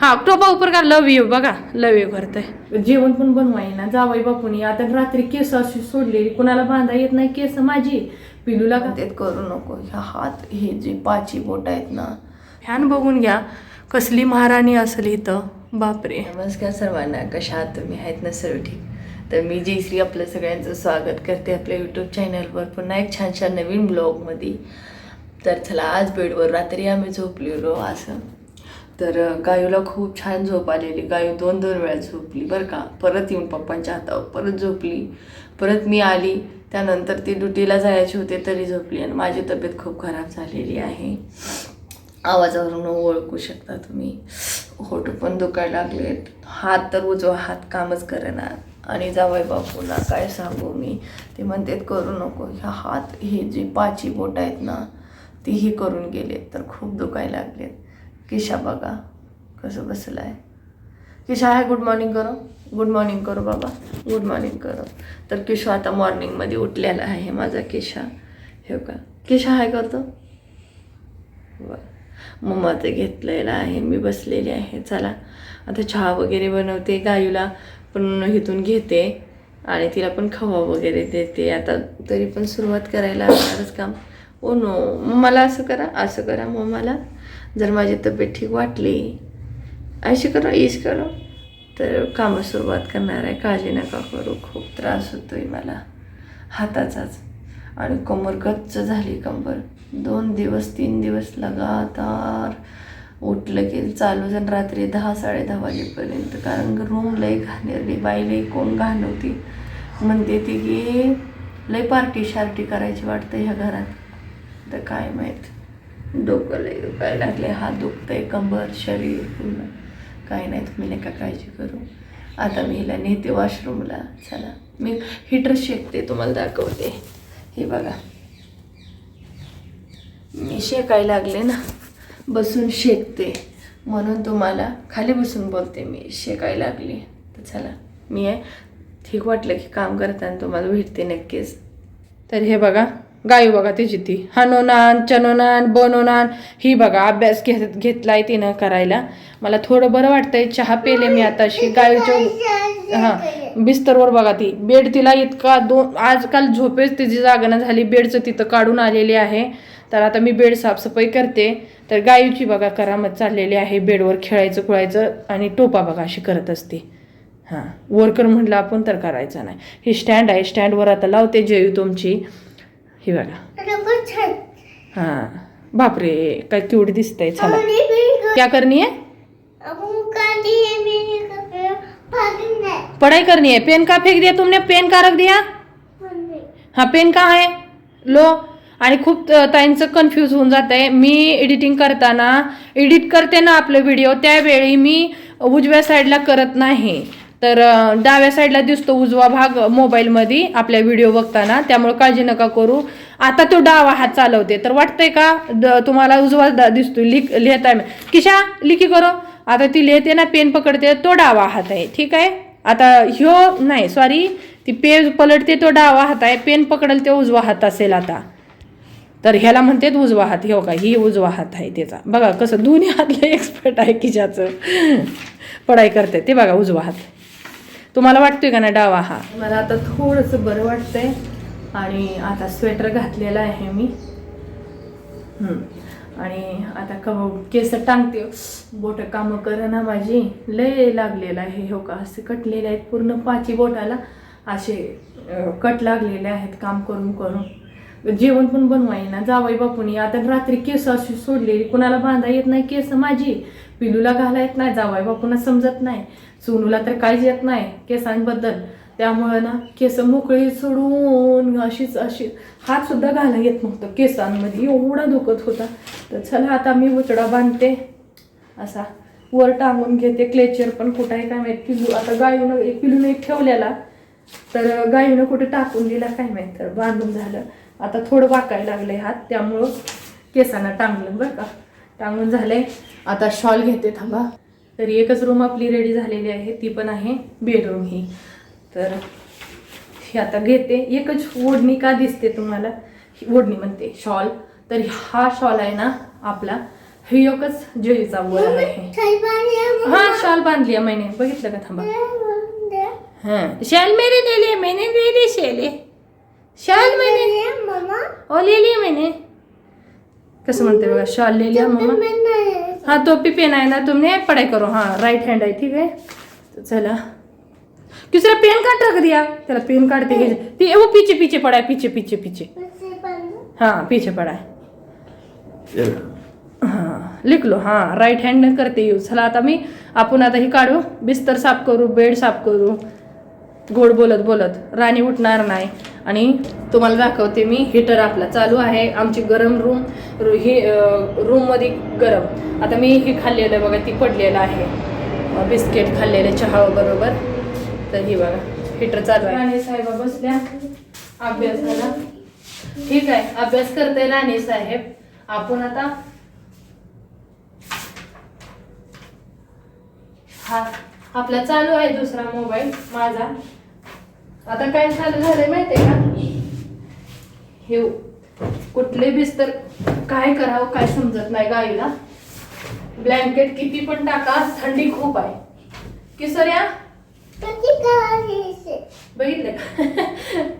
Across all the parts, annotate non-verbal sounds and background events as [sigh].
हा टोपा उपर का लव यू बघा लव यू करतंय जेवण पण बनवाय ना जावई बापूनी. आता रात्री केस अशी सोडलेली कुणाला बांधा येत नाही केस माझी. पिलूला का? तेच करू नको ह्या हात हे जे पाची बोट आहेत ना. फॅन बघून घ्या कसली महाराणी असेल इथं. बापरे. नमस्कार सर्वांना कशा आहात तुम्ही? आहेत ना सर्व ठीक? तर मी जयश्री आपलं सगळ्यांचं स्वागत करते आपल्या यूट्यूब चॅनलवर पुन्हा एक छान छान नवीन ब्लॉगमध्ये तर चला आज बेडवर रात्री आम्ही झोपलेलो असं. तर गायूला खूप छान झोप आलेली. गायू दोन दोन वेळा झोपली बरं का. परत येऊन पप्पांच्या हातावर परत झोपली. परत मी आली. त्यानंतर ती ड्युटीला जायचे होते तरी झोपली आणि माझी तब्येत खूप खराब झालेली आहे. आवाजावरून ओळखू शकता तुम्ही. होठ पण दुखायला लागलेत हात तर उजवा हात कामच करणार आणि जावई बापूंना काय सांगू मी? ते म्हणतात करू नको. ह्या हात हे जे पाची बोट आहेत ना तीही करून गेलेत. तर खूप दुखायला लागलेत. किशा बघा कसं बसलं आहे किशा आहे गुड मॉर्निंग करो. गुड मॉर्निंग करो बाबा. गुड मॉर्निंग करो. तर किशो आता मॉर्निंगमध्ये उठलेला आहे माझा किशा. हे का किशा आहे करतो. बरं. मम्माचं घेतलेलं आहे. मी बसलेली आहे. चला. आता चहा वगैरे बनवते गायूला पण इथून घेते. आणि तिला पण खवा वगैरे देते. आता तरी पण सुरुवात करायला लागणारच काम. Oh no. मला असं करा असं करा. मग मला जर माझी तब्येत ठीक वाटली अशी करू इश करू. तर कामं सुरुवात करणार आहे. काळजी नका करू. खूप त्रास होतोय मला. हाताचाच. आणि कमर गच्च झाली कंबर. दोन दिवस तीन दिवस लगातार उठलं की चालू जण रात्री दहा साडेदहा वाजेपर्यंत. कारण रूम लई घाणेरली बाई लई कोण घाणवती म्हणते ती की लई पार्टी शार्टी करायची वाटतं ह्या घरात. तर काय माहीत. डोकं दुखायला लागले हात दुखतंय कंबर शरीर पूर्ण. काय नाही तुम्ही नका काळजी करू. आता मी हिला नेते वॉशरूमला चला. मी हिटर शेकते तुम्हाला दाखवते. हे बघा. मी शेकायला लागले ना बसून शेकते. म्हणून तुम्हाला खाली बसून बोलते मी शेकायला लागली. तर चला. मी आहे ठीक वाटलं की काम करताना तुम्हाला भेटते नक्कीच. तर हे बघा. गायू बघा तिची ती. हनोनान चनोनान बनोनान ही बघा अभ्यास घेत घेतलाय तिनं करायला. मला थोडं बरं वाटतंय चहा पेले मी आता अशी गायूच्या हां बिस्तरवर बघा ती. बेड तिला इतका दोन आजकाल झोपेच तिची जागणं झाली. बेडचं तिथं काढून आलेली आहे. तर आता मी बेड साफसफाई करते. तर गायूची बघा करामत चाललेली आहे. बेडवर खेळायचं खुळायचं आणि टोपा बघा अशी करत असते. हां वर्कर म्हटलं आपण तर करायचं नाही. ही स्टँड आहे. स्टँडवर आता लावते जयू तुमची. ही बघा. हां. बापरे काय केवढी दिसतंय चला. क्या करनी है पढ़ाई करनी है पेन का फेंक दिया तुमने? पेन का रख दिया? हाँ पेन कहाँ है लो. आणि खूप ताईंचं कन्फ्यूज होऊन जात आहे मी एडिटिंग करताना एडिट करते ना आपलं व्हिडिओ त्यावेळी मी उजव्या साईडला करत नाही. तर डाव्या साईडला दिसतो उजवा भाग मोबाईलमध्ये आपल्या व्हिडिओ बघताना. त्यामुळे काळजी नका करू. आता तो डावा हात चालवते. तर वाटतंय का द- तुम्हाला उजवा दा- लिख लिहिताय किशा लिखी करो. आता ती लिहिते ना पेन पकडते तो डावा हात आहे. ठीक आहे? आता ह्यो नाही सॉरी ती पेज पलटते तो डावा हात आहे. पेन पकडेल ते उजवा हात असेल आता. तर ह्याला म्हणते उजवा हात. हे का ही उजवा हात आहे त्याचा. बघा कसं दोन्ही हातला एक्सपर्ट [laughs] आहे किशाचं. पढाई करते. ते बघा उजवा हात. तुम्हाला वाटतोय का ना डावा हा? मला आता थोडंसं बरं वाटतंय. आणि आता स्वेटर घातलेला आहे मी. आणि आता क केस टांगते. बोट कामं ना माझी. लय लागलेलं आहे हो का? असे कटलेले आहेत पूर्ण पाची बोटाला. असे कट लागलेले आहेत काम करून करून. जेवण पण बनवाय ना जावाई बापूनी. आता रात्री केस अशी सोडलेली कुणाला बांधा येत नाही केस माझी. पिलूला घाला येत नाही जावाई बापूंना समजत नाही. सोनूला तर काहीच येत नाही केसांबद्दल. त्यामुळे ना केस मोकळी सोडून अशीच अशी हात सुद्धा घाला येत नव्हतं केसांमध्ये. एवढा दुखत होता. तर चला आता मी उचडा बांधते. असा वर टांगून घेते. क्लेचर पण कुठं आहे काय माहीत. पिलू आता गायूनं एक पिलून एक ठेवलेला. तर गायूनं कुठे टाकून दिला काय माहीत. तर बांधून झालं. आता थोडं वाकायला लागलंय हात त्यामुळं केसांना टांगलं बरं का. टांगून झालंय. आता शॉल घेते थांबा. तर एकच रूम आपली रेडी झालेली आहे ती पण आहे बेडरूम ही. तर ही आता घेते. एकच ओढणी का दिसते तुम्हाला? ही ओढणी म्हणते शॉल तर हा शॉल आहे ना आपला. ही एकच जळीचा वर आहे. शाल बांधली आहे मैंने. बघितलं का? थांबा. हाँ शाल मेरे ले लिए मैंने ले ली शेले. शाल मैंने। ओ ले लिया मैंने। कसं म्हणते बघा शॉल ले लिया मम्मा। हाँ टोपी पहना है ना तुमने पढ़ाई करो। हाँ राइट हैंड है ठीक है? तो चला। किसने पेन काट रख दिया? चला पेन काटते हैं ते- वो पीछे पीछे पड़ा है पीछे पीछे पीछे। हाँ पीछे पड़ा है। हाँ लिख लो। हाँ राईट हँड करते यूज चला आता मी आपण आता हे काढू बिस्तर साफ करू बेड साफ करू। गोड बोलत बोलत राणी उठणार नाही. आणि तुम्हाला दाखवते मी हिटर आपला चालू आहे. आमची गरम रूम ही रूममध्ये गरम. आता मी हे खाल्लेलं बघा ती पडलेलं आहे. बिस्किट खाल्लेलं चहा बरोबर. तर ही बघा हिटर चालू आहे. राणी साहेबा बसल्या. अभ्यासाला ठीक आहे अभ्यास करते राणी साहेब. आपण आता हा आपला चालू आहे दुसरा मोबाईल माझा. आता काय चालू झालंय माहितीये का? हे कुठले बिस्तर काय करावं काय समजत नाही गाईला ब्लँकेट किती पण टाका थंडी खूप आहे. बघितलं का?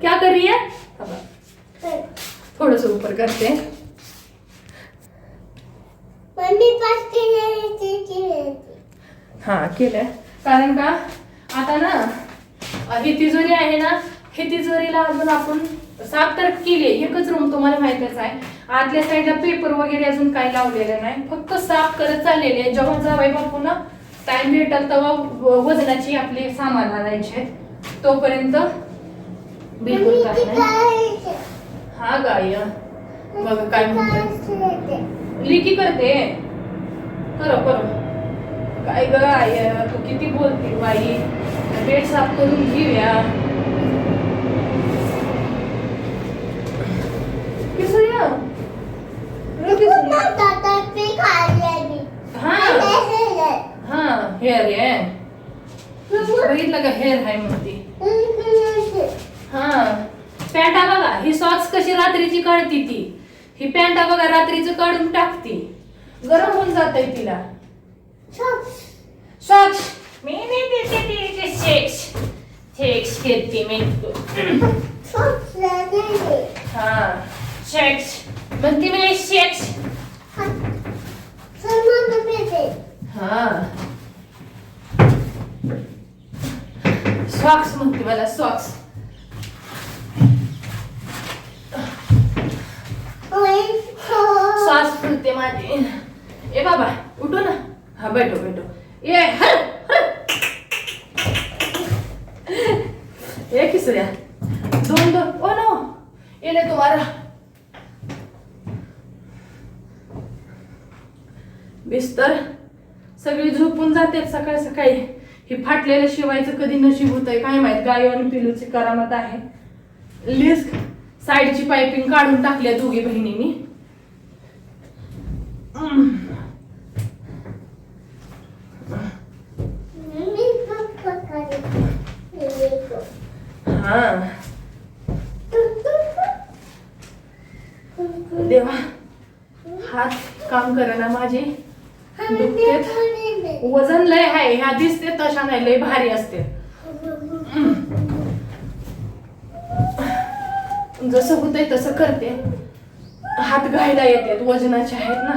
क्या कर रही है थांबा. थोडस ऊपर करते. हा केलंय. कारण का? आता ना ही तिजोरी आहे ना ही तिजोरीला अजून आपण साफ तर केली एकच रूम तुम्हाला माहितच आहे. आतल्या साईडला पेपर वगैरे अजून काही लावलेलं नाही. फक्त साफ करत चाललेले आहे. जेव्हा जावाई बापू ना टाइम भेटल तेव्हा वजनाची आपली सामान आणायचे तोपर्यंत बिलकुल हा गाय. बघ काय म्हणते. लिकी करते. करो करो. काय ग आई तू किती बोलते बाई? पेट साफ करून घेऊया. हा. हा हेअर आहे बघितलं का हेअर आहे म्हणते. हा. पॅन्टा बघा ही सॉक्स कशी रात्रीची काढती ती. ही पॅन्टा बघा रात्रीचं काढून टाकती. गरम होऊन जात तिला. सॉक्स मी नाही देते तिचे शेक्स शेक्स घेते मी हा शेक्स म्हणते मी शेक्स हा. सॉक्स म्हणते मला सॉक्स श्वास फुलते माझे ए बाबा उठो ना. हा बैठो बैठो. ये हर हर ये किसऱ्या दोन दोन ओ नो येले तुम्हारा बिस्तर सगळी झोपून जाते सकाळी सकाळी. हे फाटलेलं शिवायचं कधी नशीब होत आहे काय माहीत? गाय आणि पिलूची करामत आहे. लिस्क साईडची पायपिंग काढून टाकल्या दोघी बहिणींनी. हा देवा हात काम ना माझे वजन लय आहे ह्या दिसते तशा नाही लय भारी असते. जसं होतंय तसं करते. हात घायला येते वजनाचे आहेत ना.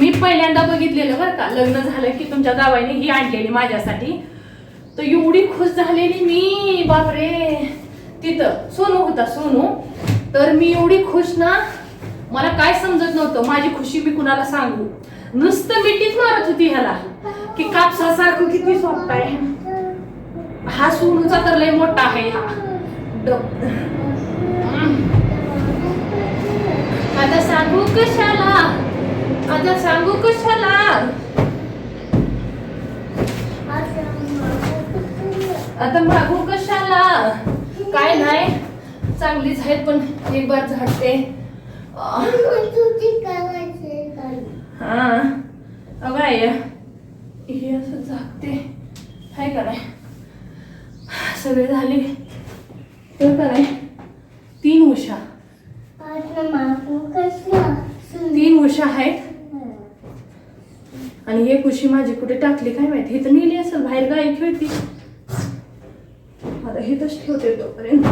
मी पहिल्यांदा बघितलेलं बरं का लग्न झालं की तुमच्या जावाईने ही आणलेली माझ्यासाठी. तर एवढी खुश झालेली मी बापरे. तिथं सोनू होता सोनू. तर मी एवढी खुश ना मला काय समजत नव्हतं? माझी खुशी मी कुणाला सांगू? नुसतं मिठीच मारत होती ह्याला की कापसासारखं किती सॉफ्ट आहे. हा सोनूचा तर लय मोठा आहे हा. आता सांगू कशाला? आता सांगू कशाला? आता मागू कशाला? काय नाही. चांगलीच आहेत पण एक बार झाडते. हा अगं आहे हे असं झाकते. काय का नाही? सगळे झाले. तर का नाही? तीन उषा तीन उषा आहेत. आणि एक उशी माझी कुठे टाकली काय माहिती? हे तर नेली असेल बाहेर गाय खेळती. आता हिथंच ठेवते तोपर्यंत.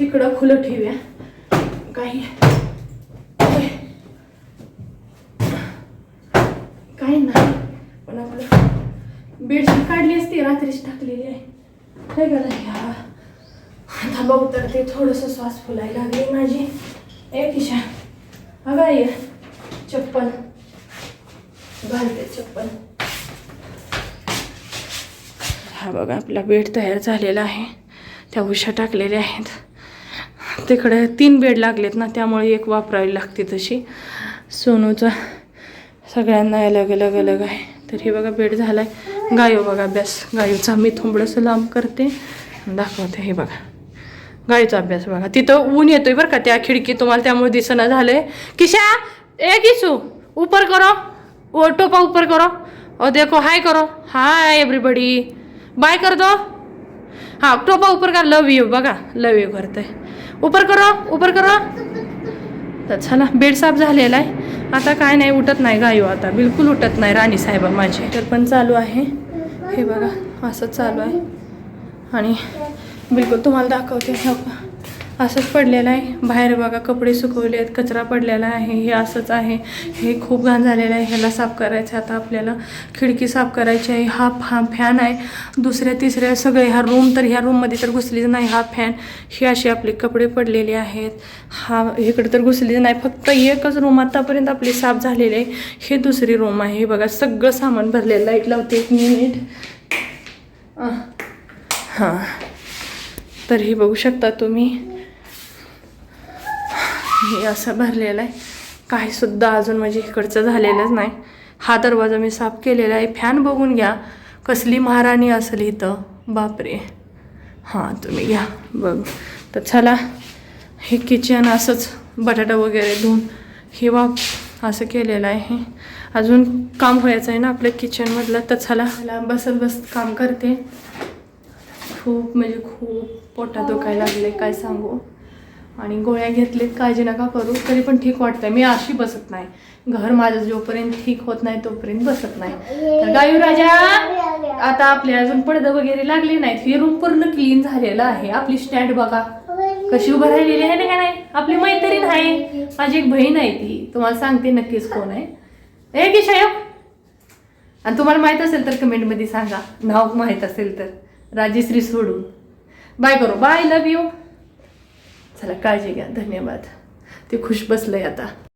इकडं खुलं ठेवूया काही काही नाही. पण आपलं बेडशीट काढली असती रात्रीच टाकलेली आहे. काय करा ह्या तर उतरते थोडंसं श्वास फुलायला लागली माझी. ए किशा. अगं ये चप्पल. घालते चप्पल. हा बघा आपला बेड तयार झालेला आहे. त्या उशा टाकलेल्या आहेत. तिकडे तीन बेड लागलेत ना त्यामुळे एक वापरावी लागते तशी. सोनूचा सगळ्यांना अलग अलग अलग आहे. तर हे बघा बेड झाला आहे गायो बघा अभ्यास. गायूचा मी थोडंसं लांब करते. दाखवते हे बघा. गायीचा अभ्यास बघा. तिथं ऊन येतोय बरं का त्या खिडकी तुम्हाला त्यामुळे दिसणं झालंय. किशा ए किसू ऊपर करो. ओ टोपा ऊपर करो. ओ देखो हाय करो. हाय एवरीबडी बाय कर दो. हा टोपा ऊपर का लव यू बघा लव यू करते. ऊपर करो ऊपर करो. तर चला बेड साफ झालेला आहे. आता काय नाही उठत नाही गायो आता. बिलकुल उठत नाही राणी साहेबा माझी. तर पण चालू आहे. हे बघा असं चालू आहे. आणि बिलकुल तुम्हाला दाखवते. हो का असंच पडलेलं आहे. बाहेर बघा कपडे सुकवले आहेत कचरा पडलेला आहे. हे असंच आहे. हे खूप घाण झालेलं आहे. ह्याला साफ करायचं आहे. आता आपल्याला खिडकी साफ करायची आहे. हा हा फॅन आहे. दुसऱ्या तिसऱ्या सगळे ह्या रूम तर ह्या रूममध्ये तर घुसलीच नाही हा फॅन हे असे आपले कपडे पडलेले आहेत. हा इकडे तर घुसलीच नाही. फक्त एकच रूम आतापर्यंत आपली साफ झालेली आहे. हे दुसरी रूम आहे. हे बघा सगळं सामान भरलेलं लाइट लावते एक मिनिट हां. तर हे बघू शकता तुम्ही. हे असं भरलेलं आहे. काहीसुद्धा अजून म्हणजे इकडचं झालेलंच नाही. हा दरवाजा मी साफ केलेला आहे. फॅन बघून घ्या. कसली महाराणी असेल इथं. बापरे. हां तुम्ही घ्या. बघ. तर चला हे किचन असंच बटाटा वगैरे धुवून हे वाप असं केलेलं आहे. अजून काम व्हायचं आहे ना आपल्या किचनमधलं तर चला मला बसत बस काम करते. खूप म्हणजे खूप पोटात दुखायला लागले. काय सांगू? आणि गोळ्या घेतलेत काळजी नका करू तरी पण ठीक वाटतंय. मी अशी बसत नाही. घर माझं जोपर्यंत ठीक होत नाही तोपर्यंत बसत नाही. तर गायू राजा आता आपले अजून पडदे वगैरे लागले नाहीत. हे रूम पूर्ण क्लीन झालेलं आहे. आपली स्टँड बघा. कशी उभं राहिलेली आहे ना का नाही? आपली मैत्रीण आहे. माझी एक बहीण आहे ती. तुम्हाला सांगते नक्कीच कोण आहे. ए की आणि तुम्हाला माहीत असेल तर कमेंटमध्ये सांगा. नाव माहीत असेल तर. राजेश्री सोडून. बाय करू. बाय लव यू चला काळजी घ्या. धन्यवाद. ते खुश बसलंय आता.